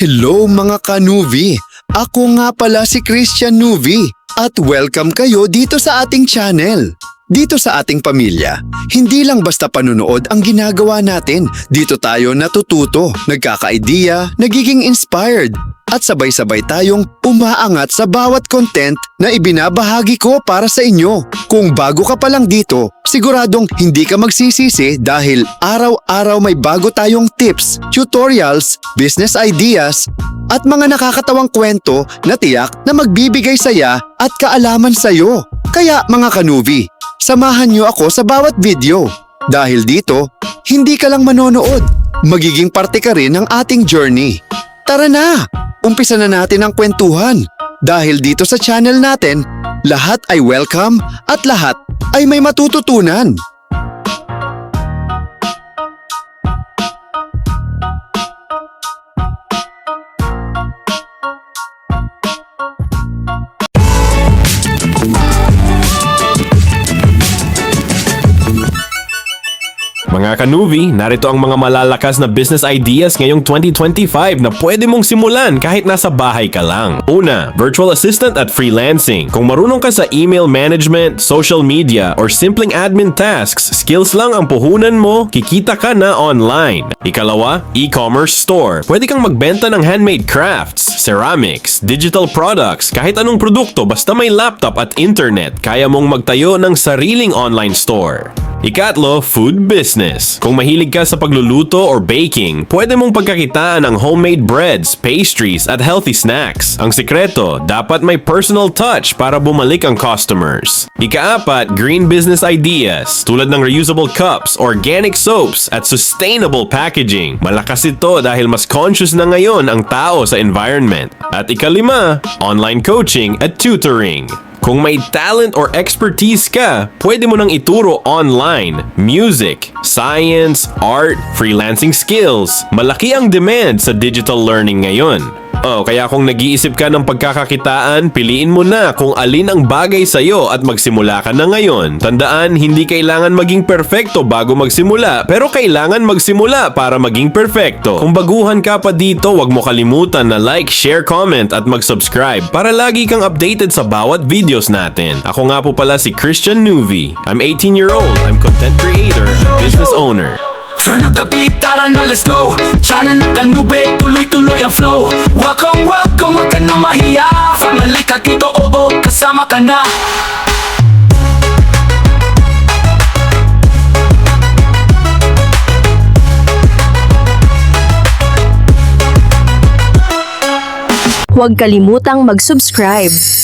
Hello mga kanuvi! Ako nga pala si Christian Nuvi at welcome kayo dito sa ating channel. Dito sa ating pamilya, hindi lang basta panunood ang ginagawa natin. Dito tayo natututo, nagkaka-idea, nagiging inspired, at sabay-sabay tayong umaangat sa bawat content na ibinabahagi ko para sa inyo. Kung bago ka pa lang dito, siguradong hindi ka magsisisi dahil araw-araw may bago tayong tips, tutorials, business ideas, at mga nakakatawang kwento na tiyak na magbibigay saya at kaalaman sa'yo. Kaya mga kanuvi, samahan niyo ako sa bawat video. Dahil dito, hindi ka lang manonood, magiging parte ka rin ng ating journey. Tara na! Umpisa na natin ang kwentuhan. Dahil dito sa channel natin, lahat ay welcome at lahat ay may matututunan. Mga kanuvi, narito ang mga malalakas na business ideas ngayong 2025 na pwede mong simulan kahit nasa bahay ka lang. Una, virtual assistant at freelancing. Kung marunong ka sa email management, social media, or simpleng admin tasks, skills lang ang puhunan mo, kikita ka na online. Ikalawa, e-commerce store. Pwede kang magbenta ng handmade crafts, ceramics, digital products, kahit anong produkto basta may laptop at internet, kaya mong magtayo ng sariling online store. Ikatlo, food business. Kung mahilig ka sa pagluluto or baking, pwede mong pagkakitaan ang homemade breads, pastries at healthy snacks. Ang sikreto, dapat may personal touch para bumalik ang customers. Ikaapat, green business ideas tulad ng reusable cups, organic soaps at sustainable packaging. Malakas ito dahil mas conscious na ngayon ang tao sa environment. At ikalima, online coaching at tutoring. Kung may talent or expertise ka, pwede mo nang ituro online. Music, science, art, freelancing skills. Malaki ang demand sa digital learning ngayon. Oh, kaya kung nag-iisip ka ng pagkakakitaan, piliin mo na kung alin ang bagay sa'yo at magsimula ka na ngayon. Tandaan, hindi kailangan maging perfecto bago magsimula, pero kailangan magsimula para maging perfecto. Kung baguhan ka pa dito, wag mo kalimutan na like, share, comment at mag-subscribe para lagi kang updated sa bawat videos natin. Ako nga po pala si Christian Nuvi. I'm 18 year old, I'm content creator, business owner. Turn up the beat, tara na let's go. Sana nagkanube, tuloy-tuloy ang flow. Welcome, welcome, huwag ka na mahiya. Family ka dito, oo, kasama ka na. Huwag kalimutang mag-subscribe.